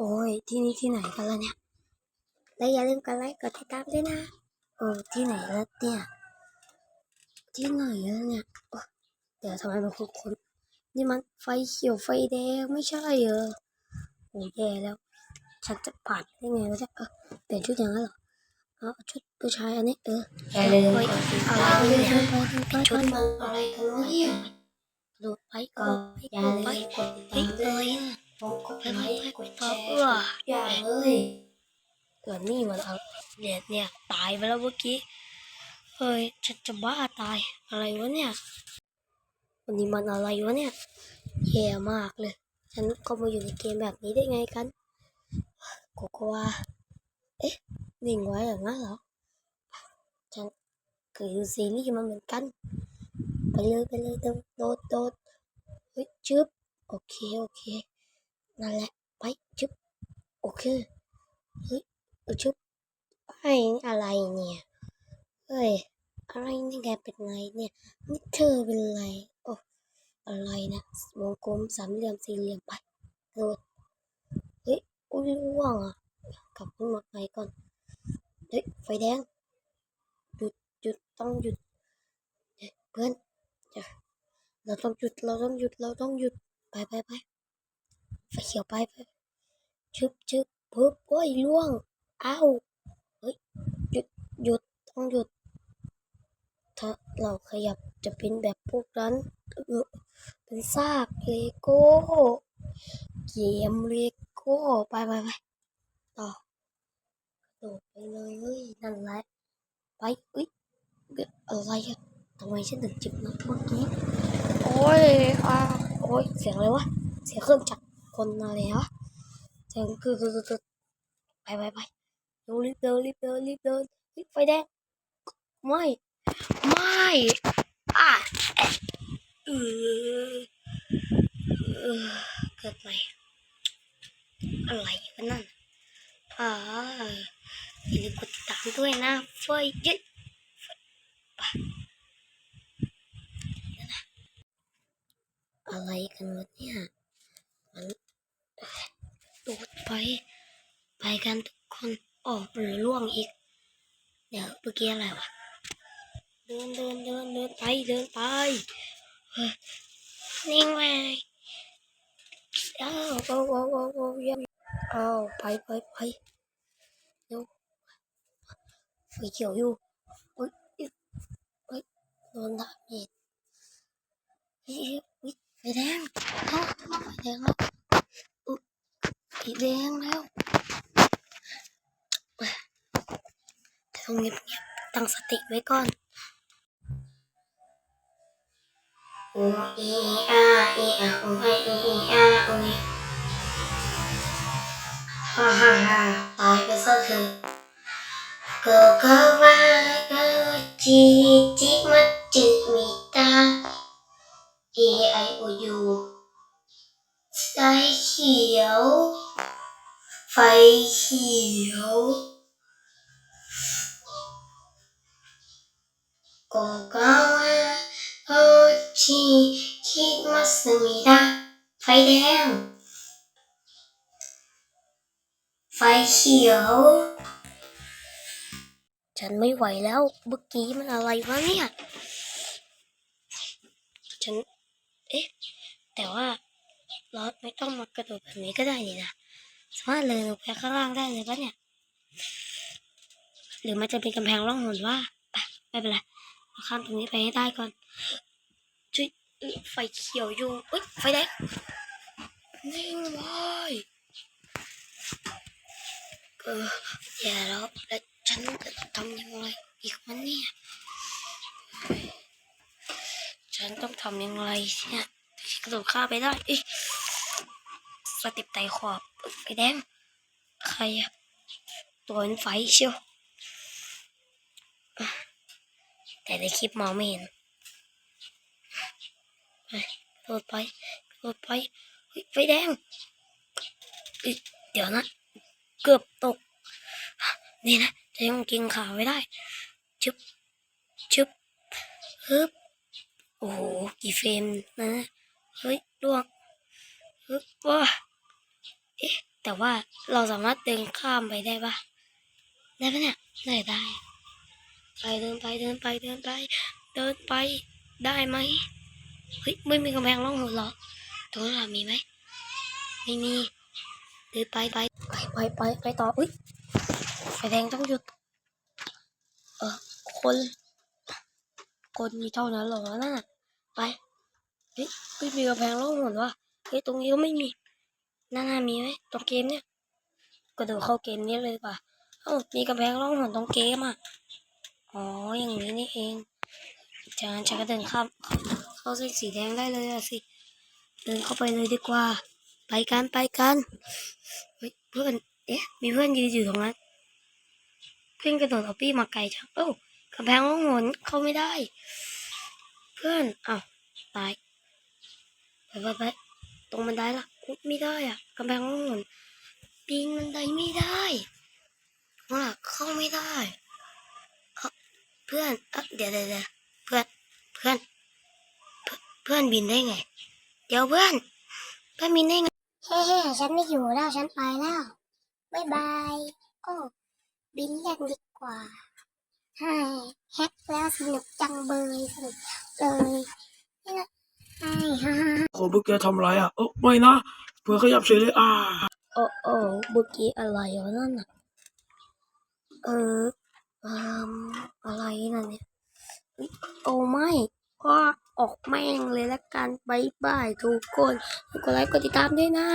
โอ้ย ที่นี่ที่ไหนกันล่ะเนี่ย และอย่าลืมกดไลค์กดติดตามด้วยนะ โอ้ที่ไหนแล้วเนี่ย ที่ไหนแล้วเนี่ยโอ๊ยเดี๋ยวทำไมมันคุ้นๆนี่มันไฟเขียวไฟแดงไม่ใช่เหรอโอ้แย่แล้ว ฉันจะผ่านได้ไงวะเนี่ยเออเปลี่ยนชุดอย่างนั้นเหรอเอาชุดผู้ชายอันนี้เอออย่าลืมเฮ้ยกดติดอะไรตามเนี่ด้วยยไปนะไปไปชุดไปมันอะไรกันวะเนี่ยดูไปก็ก็อย่าลืไปมกดติดเฮ้ตายมอะด้วยไรน่ะ กดไลค์กดแชร์เอออย่าเลยเกิดนี่มันเอาเนี่ยเนี่ยตายไปแล้วเมื่อกี้เฮ้ยฉันจะบ้าตายอะไรวะเนี่ยวันนี้มันอะไรวะเนี่ยแย่มากเลย ฉันก็มาอยู่ในเกมแบบนี้ได้ไงกันโกโกวาเอ๊ะนิ่งไว้อย่างนั้นเหรอฉันเคยดูซีรีส์มาเหมือนกัน ไปเลยไปเลยโดดโดดโดดเฮ้ยชึบโอเคโอเค นั่นแหละ ไปชึบโอเค เฮ้ยอชุบไอ้อะไรเนี่ย เฮ้ย อะไรนี่แกเป็นไรเนี่ย นี่เธอเป็นไร โอ้ อะไรนะ วงกลมสามเหลี่ยมสี่เหลี่ยมไปโดดเฮ้ย อุ้ยร่วงอะ กลับขึ้นมาไปก่อน เฮ้ย ไฟแดง หยุดหยุดต้องหยุด เพื่อนเราต้องหยุด เราต้องหยุด เราต้องหยุด ไปไปไป ไฟเขียวไปไปชึบชึบปึ๊บโอ้ยล่วงอ้าวเฮ้ยหยุดหยุดต้องหยุด ถ้าเราขยับจะเป็นแบบพวกนั้นเป็นซากเลโก้เกมเลโก้ไปไปไปต่อโดดไปเลยนั่นแหละไปเอ้ยเกิดอะไรอะทำไมฉันถึงจิบนะเมื่อกี้โอ้ยอ่าโอ้ยเสียงอะไรวะเสียงเครื่องจักร คนอะไรวะเสียงคือคือคือไปไปไปเร็วรีบเดินรีบเดินรีบเดินเฮ้ยไฟแดงไม่ไม่อะเออเกิดใหม่อะไรวะนั่นอ่าอย่าลืมกดติดตามด้วยนะไฟย็ดไปอะไรกันวะเนี่ย โดดไป ไปกันทุกคนอ๋อหรือล่วงอีก เดี๋ยวเมื่อกี้อะไรวะ เดินเดินเดินเดินไปเดินไปนิ่งไปอ้าวโอ้โอ้โอ้โอ้ยอ้าวไปไปไปเดี๋ยวไฟเขียวอยู่เฮ้ยเฮ้ยโดนดาเมจเฮ้ยเฮ้ยไฟแดงเอ้าไฟแดงแล้ว แดงแล้วต้องเงียบๆตั้งสติไว้ก่อนอูอีอาอีอาอูไออีอาอูฮ่าฮ่าฮ่าตายไปซะเถอะกโกวาโกจิจิมัจจิมิตา A I O U เขียวโกโกวาโอชิคิมัสมิดาไฟแดง ไฟเขียว ฉันไม่ไหวแล้วเมื่อกี้มันอะไรวะเนี่ย ฉัน เอ๊ะ แต่ว่าราไม่ต้องมากระโดดแบบนี้ก็ได้นี่นะ สามารถเลยลงไปข้างล่างได้เลยปะเนี่ย หรือมันจะเป็นกำแพงร่องหนว่าไปไม่เป็นไรเราข้ามตรงนี้ไปให้ได้ก่อนจุ๊ยไฟเขียวอยู่เอ้ยไฟแดงนิ่งไว้เออแย่แล้วแล้วฉันจะทำยังไงอีกวะเนี่ยฉันต้องทำยังไงเนี่ยกระโดดข้าไปได้เอ้ย เติปไต่ขอบเอ้ยไฟแดง ใครอะตัวเป็นไฟเชียว แต่ในคลิปมองไม่เห็นไปโดดไปโดดไปเฮ้ยไฟแดง เดี๋ยวนะ เกือบตก นี่นะ จะยังกินขาวไว้ได้ ชึบ ชึบฮึบโอ้โห กี่เฟรมนะ เฮ้ยล่วงฮึบว้า เอ๊ะ แต่ว่าเราสามารถเดินข้ามไปได้ปะได้ปะเนี่ยได้ได้ไปเดินไปเดินไปเดินไป เดินไปได้ไหมเฮ้ยไม่มีกำแพงร่องหนหรอตรงนั้นล่ะมีไหมไม่มีเดินไปไปไปไปไปไปต่ออุ้ยไฟแดงต้องหยุดเออคนคนมีเท่านั้นหรอน่ะไปเฮ้ยไม่มีกำแพงร่องหนวะเฮ้ยตรงนี้ก็ไม่มี น่าน่ามีไหมตรงเกมเนี่ยก็เดี๋ยวเข้าเกมนี้เลยดีกว่าเอ้ามีกำแพงร่องหนตรงเกมอะอ๋ออย่างนี้นี่เองจากนั้นฉันก็เดินข้ามเข้าเส้นสีแดงได้เลยอะสิเดินเข้าไปเลยดีกว่า ไปกันไปกันเพื่อนเอ๊ะมีเพื่อนยืนอยู่ตรงนั้นเพื่อนกระโดดเอาปี้มาไกลจังเอ้ากำแพงห้องหนเข้าไม่ได้ เพื่อนอ้าวตายไปไปไปตรงบันไดละ อุ๊ยไม่ได้อะกำแพงห้องหนปีนบันไดไม่ได้ว่าเข้าไม่ได้เอ้าเพื่อนเอ้าเดี๋ยวเดี๋ยวเพื่อนเพื่อนเพื่อนบินได้ไง เดี๋ยวเพื่อนเพื่อนบินได้ไงเฮ้เฮ้ฉันไม่อยู่แล้วฉันไปแล้วบายบายโอ้บินเล่นดีกว่าให้แฮกแล้วสนุกจังเบยสนุกเลย นี่นะให้ฮ่าฮ่าโอ้พวกแกทำอะไรอะเออไม่นะเผื่อขยับเฉยเลยอ่าโอ้โอ้เมื่อกี้อะไรวะนั่นน่ะเออเอ่มอะไรน่ะเนี่ยอุ๊ยโอ้ไม่ ก็ออกแม่งเลยละกันบายบายทุกคนกดไลค์กดติดตามด้วยนะ